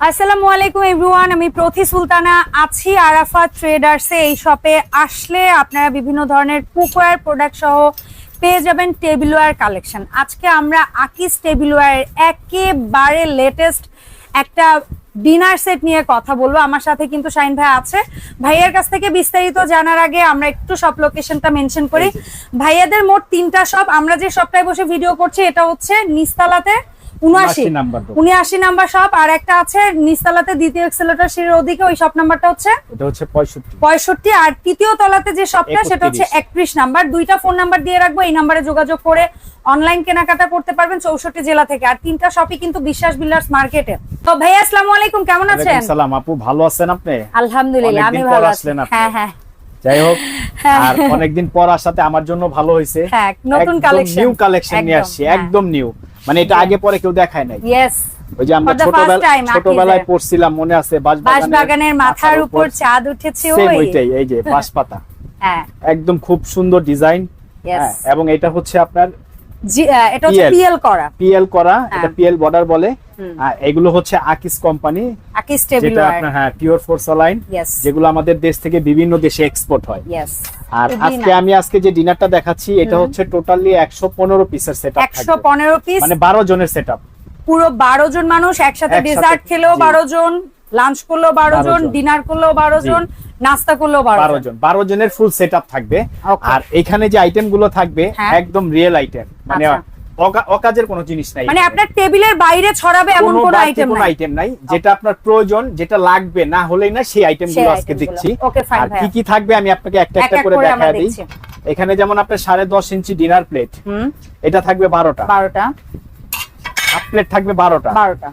আসসালামু আলাইকুম এভরিওয়ান আমি প্রথি সুলতানা আছি আরাফাত ট্রেডার্সে। এই শপে আসলে আপনারা বিভিন্ন ধরনের কুকওয়্যার প্রোডাক্ট সহ পেয়ে যাবেন টেবিলওয়্যার কালেকশন আজকে আমরা আকিস টেবিলওয়্যার একেবারে লেটেস্ট একটা ডিনার সেট নিয়ে কথা বলব। আমার সাথে কিন্তু শাইন ভাই আছে। ভাইয়ার কাছ থেকে বিস্তারিত জানার আগে আমরা একটু সব লোকেশনটা মেনশন করি। ভাইয়াদের মোট তিনটা শপ আমরা যে শপটায় বসে ভিডিও করছি এটা হচ্ছে নিস্তালাতে উনআশি নাম্বার উনআশি নাম্বার শপ আর একটা আছে দ্বিতীয় এক্সেলেটর সিঁড়ির ওদিকে ওই শপ নাম্বারটা হচ্ছে? এটা আর তৃতীয় তলাতে যে শপটা সেটা হচ্ছে 31 একত্রিশ নাম্বার। দুইটা ফোন নাম্বার দিয়ে রাখব এই নাম্বারে যোগাযোগ করে অনলাইন কেনাকাটা করতে পারবেন চৌষট্টি জেলা থেকে। আর তিনটা শপই কিন্তু বিশ্বাস বিল্ডার্স মার্কেটে তো ভাইয়া আসসালামু আলাইকুম কেমন আছেন? সালাম আপু ভালো আছেন আপনি? আলহামদুলিল্লাহ আমি ভালো আছি। হ্যাঁ হ্যাঁ। যাই হোক হ্যাঁ। আর অনেকদিন পর আসাতে আমার জন্য ভালো হয়েছে। হ্যাঁ, নতুন collection। নিউ কালেকশন নিয়ে আসছি হ্যাঁ। একদম নিউ মানে এটা আগে পরে কেউ দেখায় নাই। ইয়েস ওই যে আমরা ছোটবেলায় ছোটবেলায় পড়ছিলাম মনে আছে? বাঁশবাগানের মাথার উপর চাঁদ উঠেছে ওই। ওইটাই এই যে বাঁশপাতা। হ্যাঁ। একদম খুব সুন্দর ডিজাইন ইয়েস এবং এটা হচ্ছে আপনার এটা হচ্ছে পিএল। করা। পিএল করা হ্যাঁ। এটা পিএল বর্ডার বলে। আর এগুলো হচ্ছে আকিস কোম্পানি আকিস যেটা আপনার হ্যাঁ পিওর ফোরসালাইন ইয়েস যেগুলো আমাদের দেশ থেকে বিভিন্ন দেশে এক্সপোর্ট হয়। আর আজকে আমি আজকে যে ডিনারটা দেখাচ্ছি এটা হচ্ছে টোটালি একশো পনেরো পিসের সেট একশো পনেরো পিস মানে বারো জনের সেট পুরো বারো জন মানুষ একসাথে ডেজার্ট খেলেও। বারো জন লাঞ্চ করলেও বারো 12 জন জন। ডিনার করলেও বারো জন। নাস্তা করলেও বারো জন। বারো জনের ফুল সেট থাকবে। আর এখানে যে আইটেমগুলো থাকবে হ্যাঁ। একদম রিয়েল আইটেম মানে আচ্ছা। অকা- অকাজের কোনো জিনিস নাই মানে আপনার টেবিলের বাইরে ছড়াবে এমন কোনো আইটেম নাই। আইটেম নাই। যেটা আপনার প্রয়োজন যেটা লাগবে না হলেই না সেই আইটেমগুলো আজকে দেখছি। আর কি কি থাকবে আমি আপনাকে একটা একটা করে দেখা দিই। এখানে যেমন আপনার সাড়ে দশ ইঞ্চি ডিনার প্লেট হুম। এটা থাকবে বারোটা। বারোটা। হাফ প্লেট থাকবে বারোটা। বারোটা।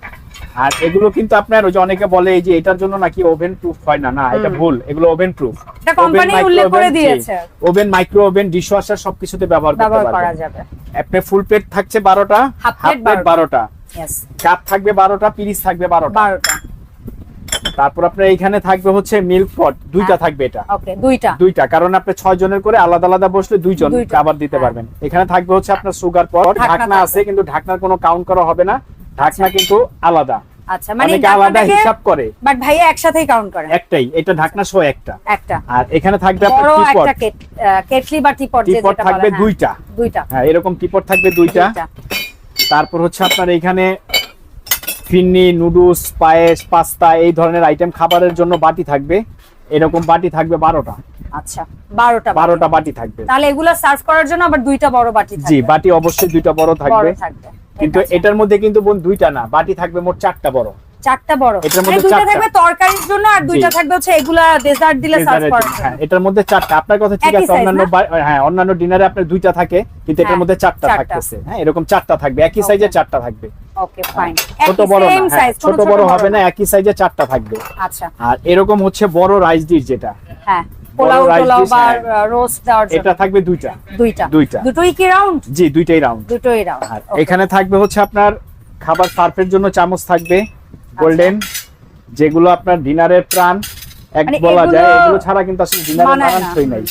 আর এগুলো কিন্তু আপনার ওই যে অনেকে বলে এই যে এটার জন্য নাকি ওভেন প্রুফ হয় না না এটা ভুল এগুলো ওভেন প্রুফ। এটা company উল্লেখ করে দিয়েছে। Oven micro oven dish washer সবকিছুতে ব্যবহার করতে যাবে। আপনি ফুল প্লেট থাকছে বারোটা Half হাফ প্লেট বারোটা। ইয়েস কাপ থাকবে বারোটা পিরিচ থাকবে বারোটা। বারোটা। তারপর আপনার এখানে থাকবে হচ্ছে মিল্ক পট দুইটা হ্যাঁ। থাকবে এটা। ওকে দুইটা। দুইটা কারণ আপনি ছয় জনের করে আলাদা আলাদা বসলে দুইজন খাবার দিতে হ্যাঁ। পারবেন। এখানে থাকবে হচ্ছে আপনার সুগার পট ঢাকনা ঢাকনা আছে কিন্তু ঢাকনার কোনো কাউন্ট করা হবে না। ঢাকনা কিন্তু আলাদা। আচ্ছা মানে আলাদা হিসাব করে। বাট ভাইয়া একসাথেই কাউন্ট করে। একটাই এটা ঢাকনা সহ একটা। একটা। আর এখানে থাকবে আপনার কেটলি বা টিপট টিপট থাকবে হ্যাঁ। দুইটা। দুইটা। হ্যাঁ এরকম টিপট থাকবে দুইটা। তারপর হচ্ছে আপনার এখানে ফিন্নি নুডলস পায়েস পাস্তা এই ধরনের আইটেম খাবারের জন্য বাটি থাকবে। এরকম বাটি থাকবে বারোটা। আচ্ছা বারোটা বাটি। বারোটা বাটি থাকবে। তাহলে এগুলো সার্ভ করার জন্য আবার দুইটা বড় বাটি জি বাটি অবশ্যই দুইটা বড় বড় থাকবে থাকবে। কিন্তু এটার মধ্যে কিন্তু বোন দুইটা না বাটি থাকবে মোট চারটা বড়। চারটা বড়। এটার মধ্যে দুইটা চারটা। থাকবে তরকারির জন্য আর দুইটা থাকবে হচ্ছে এগুলা ডেজার্ট দিলে সার্ভ Dessert-এর করার জন্য। জন্য। হ্যাঁ এটার মধ্যে চারটা। আপনার কথা ঠিক আছে অন্যান্য হ্যাঁ অন্যান্য ডিনারে আপনার দুইটা থাকে কিন্তু এটার হ্যাঁ, মধ্যে চারটা। থাকতেছে। হ্যাঁ এরকম চারটা থাকবে। একই সাইজে চারটা থাকবে। ওকে ফাইন ছোট বড় না সেম হ্যাঁ, সাইজ ছোট বড় হবে না একই সাইজে চারটা থাকবে। আচ্ছা। আর এরকম হচ্ছে বড় রাইস ডিশ যেটা। হ্যাঁ। পোলাও টোলাও বা হ্যাঁ। রোস্ট দেওয়ার জন্য। এটা থাকবে দুইটা। দুইটা। দুইটা। দুটোই কি রাউন্ড জি দুইটাই রাউন্ড দুটোই রাউন্ড এখানে থাকবে হচ্ছে আপনার খাবার সার্ফের জন্য চামচ থাকবে গোল্ডেন যেগুলো আপনার ডিনারের প্রাণ এক মানে বলা যায় এগুলো ছাড়া কিন্তু আসলে ডিনারের মানায় না। নাই।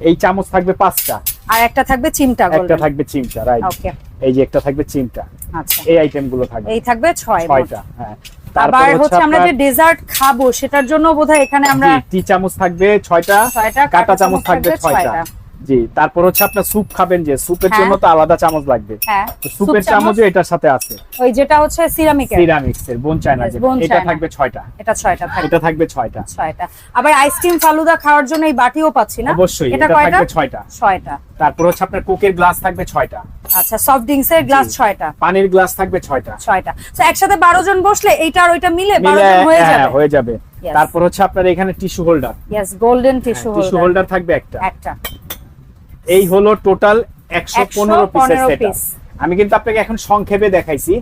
এই চামচ থাকবে পাঁচটা। আর একটা থাকবে চিমটা একটা থাকবে চিমটা রাইট ওকে এই যে একটা থাকবে চিমটা। আচ্ছা। এই আইটেমগুলো থাকবে। এই থাকবে ছয় ছয়টা হ্যাঁ। আবার হচ্ছে আমরা যে ডেজার্ট খাব সেটার জন্য বোধহয় এখানে আমরা টি চামচ থাকবে ছয়টা ছয়টা, কাটা চামচ থাকবে ছয়টা ছয়টা। জি তারপর হচ্ছে আপনার স্যুপ খাবেন যে স্যুপের হ্যাঁ। জন্য তো আলাদা চামচ লাগবে। হ্যাঁ। তো স্যুপের চামচও এটার সাথে আছে। ওই যেটা হচ্ছে সিরামিকের সিরামিক্স এর বোন চায়না বোন এটা থাকবে ছয়টা। এটা ছয়টা থাকবে। এটা থাকবে ছয়টা। ছয়টা। আবার আইসক্রিম ফালুদা খাওয়ার জন্য এই বাটিও পাচ্ছি না? অবশ্যই এটা থাকবে ছয়টা। ছয়টা। তারপর হচ্ছে আপনার কোকের গ্লাস থাকবে ছয়টা। আচ্ছা সফট ড্রিঙ্কস এর গ্লাস জি। ছয়টা। পানির গ্লাস থাকবে ছয়টা। ছয়টা। তো একসাথে বারো জন বসলে এইটা আর ওইটা মিলে বারো মিলে জন হয়ে হ্যাঁ, যাবে? হয়ে যাবে। তারপর হচ্ছে আপনার এখানে tissue holder yes golden tissue tissue holder থাকবে একটা। একটা। এই হলো টোটাল একশো পনেরো পিসের সেট। আমি কিন্তু আপনাকে এখন সংক্ষেপে দেখাইছি।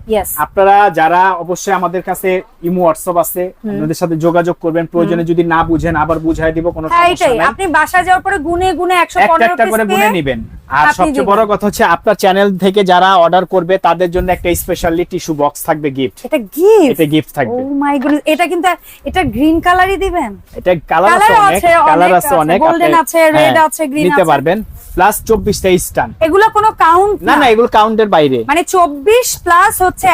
আপনারা যারা অবশ্যই আমাদের কাছে ইমো হোয়াটসঅ্যাপ আছে আপনাদের সাথে যোগাযোগ করবেন। প্রয়োজনে যদি না বুঝেন আবার বুঝাই দিব কোনো হ্যাঁ সমস্যা নাই। আপনি বাসায় যাওয়ার পরে গুনে গুনে একশো একটা করে গুনে নিবেন। আর সবচেয়ে বড় কথা হচ্ছে আপনার চ্যানেল থেকে যারা অর্ডার করবে তাদের জন্য একটা স্পেশালি টিস্যু বক্স থাকবে গিফট এটা গিফট এটা গিফট থাকবে। ও মাই গড এটা কিন্তু এটা গ্রিন কালারই দিবেন? এটা কালার আছে অনেক আছে, কালার অনেক আছে আছে, অনেক। golden আছে, red হ্যাঁ, আছে, নিতে পারবেন। প্লাস চব্বিশটা স্টান এগুলো কোনো কাউন্ট না না এগুলো কাউন্ট ডিসকাউন্টের বাইরে। মানে চব্বিশ প্লাস হচ্ছে।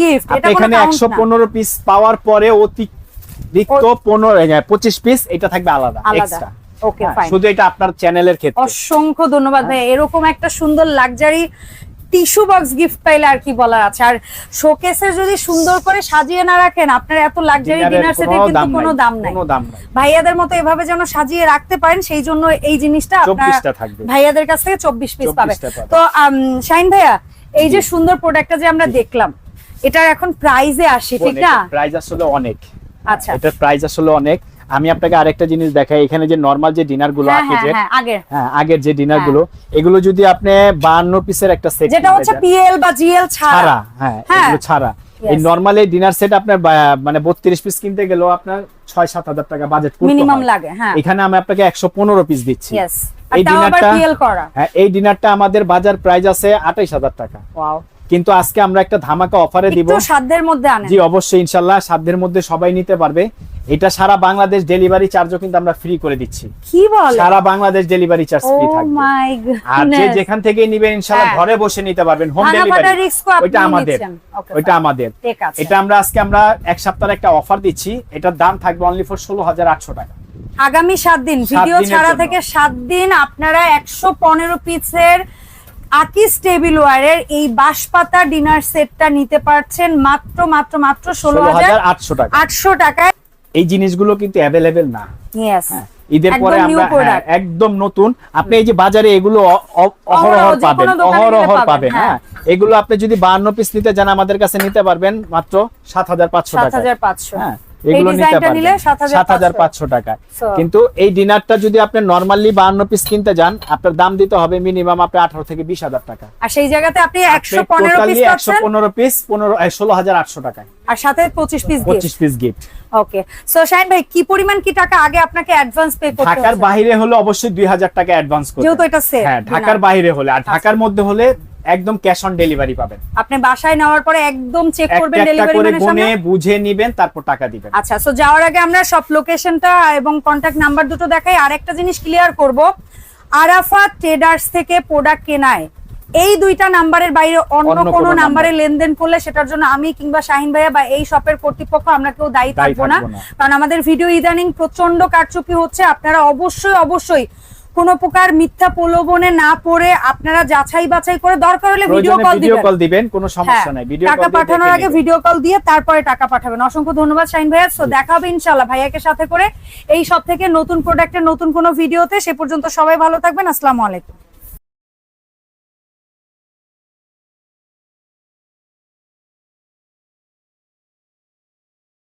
গিফট এটা এখানে count একশো না। পনেরো পিস পাওয়ার পরে অতিরিক্ত পনেরো পঁচিশ পিস এটা থাকবে আলাদা আলাদা। এক্সট্রা ওকে ফাইন শুধু এটা আপনার চ্যানেলের ক্ষেত্রে। অসংখ্য ধন্যবাদ ভাই। এরকম একটা সুন্দর লাক্সারি টিস্যু বক্স গিফট পাইলে আর কি বলার আছে? আর শোকেসে যদি সুন্দর করে সাজিয়ে না রাখেন আপনার এত লাক্সারি ডিনার সেটের কিন্তু কোনো দাম নাই। ভাইয়াদের মতো এভাবে যেন সাজিয়ে রাখতে পারেন সেই জন্য এই জিনিসটা আপনার ভাইয়াদের কাছ থেকে চব্বিশ পিস পাবে 24 টা পাবে। তো শাহিন ভাইয়া এই যে সুন্দর প্রোডাক্টটা যে আমরা দেখলাম এটার এখন প্রাইজে আসি ঠিক না? প্রাইস আসলে অনেক। আচ্ছা। এটার প্রাইস আসলে অনেক। আমি আপনাকে আরেকটা জিনিস দেখাই এখানে যে নর্মাল যে ডিনারগুলো হ্যাঁ আছে হ্যাঁ যে হ্যাঁ আগের। হ্যাঁ যে ডিনারগুলো এগুলো যদি আপনি বান্ন পিসের একটা সেট যেটা হচ্ছে পিএল বা জিএল ছাড়া। হ্যাঁ হ্যাঁ। এগুলো ছাড়া। এই. নরমাল ডিনার সেট আপনার মানে বত্রিশ পিস কিনতে গেলেও আপনার ছয় সাত হাজার টাকা বাজেট মিনিমাম লাগে হ্যাঁ। এখানে আমি আপনাকে একশো পনেরো পিস দিচ্ছি। এই ডিনারটা পিএল করা। হ্যাঁ এই ডিনারটা আমাদের বাজার প্রাইস আছে আঠাইশ হাজার টাকা। ওয়াও কিন্তু আজকে আমরা একটা ধামাকা অফারে দিব। সাধ্যের মধ্যে আনেন। জি অবশ্যই ইনশাল্লাহ সাধ্যের মধ্যে সবাই নিতে পারবে। এটা সারা বাংলাদেশ ডেলিভারি চার্জও কিন্তু আমরা ফ্রি করে দিচ্ছি। কি বলে? সারা বাংলাদেশ ডেলিভারি চার্জ ফ্রি থাকবে। আর যে যেখান থেকে নিবেন ইনশাআল্লাহ হ্যাঁ। ঘরে বসে নিতে পারবেন হোম ডেলিভারি ওইটা আমাদের। ওইটা আমাদের। এটা আমরা আজকে আমরা এক সপ্তাহের একটা অফার দিচ্ছি। এটার দাম থাকবে অনলি ফর ষোলো হাজার আটশো টাকা। আগামী সাত দিন সাত ভিডিও ছাড়া থেকে সাত দিন আপনারা একশো পনেরো পিসের আকিস টেবিল ওয়ারের এই বাঁশপাতা ডিনার সেটটা নিতে পারছেন মাত্র মাত্র মাত্র ষোলো হাজার আটশো টাকা। আটশো টাকায়। এই জিনিসগুলো কিন্তু অ্যাভেলেবেল না। হ্যাঁ, ঈদের পরে আমরা হ্যাঁ, একদম নতুন। আপনি এই যে বাজারে এগুলো অহরহ পাবেন অহরহ পাবেন, হ্যাঁ। হ্যাঁ। এগুলো আপনি যদি বাহান্ন পিস নিতে যান আমাদের কাছে নিতে পারবেন মাত্র সাত হাজার পাঁচশো টাকা হাজার পাঁচশো। হ্যাঁ এগুলো নিতে পারবেন। সাত হাজার পাঁচশো। টাকা। কিন্তু এই ডিনারটা যদি আপনি নর্মালি বাহান্ন পিস কিনতে যান আপনার দাম দিতে হবে মিনিমাম আপনি আঠারো থেকে বিশ হাজার টাকা। আর সেই জায়গাতে আপনি একশো পনেরো পিস একশো পাচ্ছেন। পনেরো পিস পনেরো ষোলো হাজার আটশো টাকায়। আর সাথে পঁচিশ পিস পঁচিশ piece gift okay so shine ভাই কি পরিমাণ কি টাকা আগে আপনাকে অ্যাডভান্স পে করতে ঢাকার বাইরে হলে অবশ্যই দুই হাজার টাকা অ্যাডভান্স করতে যেহেতু এটা সেট হ্যাঁ ঢাকার বাইরে হলে আর ঢাকার মধ্যে হলে একদম ক্যাশ অন ডেলিভারি পাবেন। আপনি বাসায় নেওয়ার পরে একদম চেক করবেন ডেলিভারি ম্যানের গুনে সামনে বুঝে নিবেন তারপর টাকা দিবেন। আচ্ছা সো যাওয়ার আগে আমরা সব লোকেশনটা এবং কন্ট্যাক্ট নাম্বার দুটো দেখাই। আর একটা জিনিস ক্লিয়ার করব আরাফাত ট্রেডার্স থেকে প্রোডাক্ট কেনায়। এই দুইটা নাম্বারের বাইরে অন্য কোনো নাম্বারে লেনদেন করলে সেটার জন্য আমি কিংবা শাহিন ভাইয়া বা এই শপের কর্তৃপক্ষ আমরা কেউ দায়ী থাকব না। কারণ আমাদের ভিডিও ইদানিং প্রচণ্ড কারচুপি হচ্ছে। আপনারা অবশ্যই অবশ্যই কোন প্রকার মিথ্যা প্রলোভনে না পড়ে আপনারা যাচাই বাছাই করে দরকার হলে ভিডিও কল ভিডিও কল দিবেন। কোনো সমস্যা হ্যাঁ, নাই। ভিডিও টাকা পাঠানোর আগে ভিডিও কল দিয়ে তারপরে টাকা পাঠাবেন। অসংখ্য ধন্যবাদ শাইন ভাইয়া। সো দেখা হবে ইনশাআল্লাহ ভাইয়াকে সাথে করে। এই সব থেকে নতুন প্রোডাক্টের নতুন কোনো ভিডিওতে সে পর্যন্ত সবাই ভালো থাকবেন। আসসালামু আলাইকুম।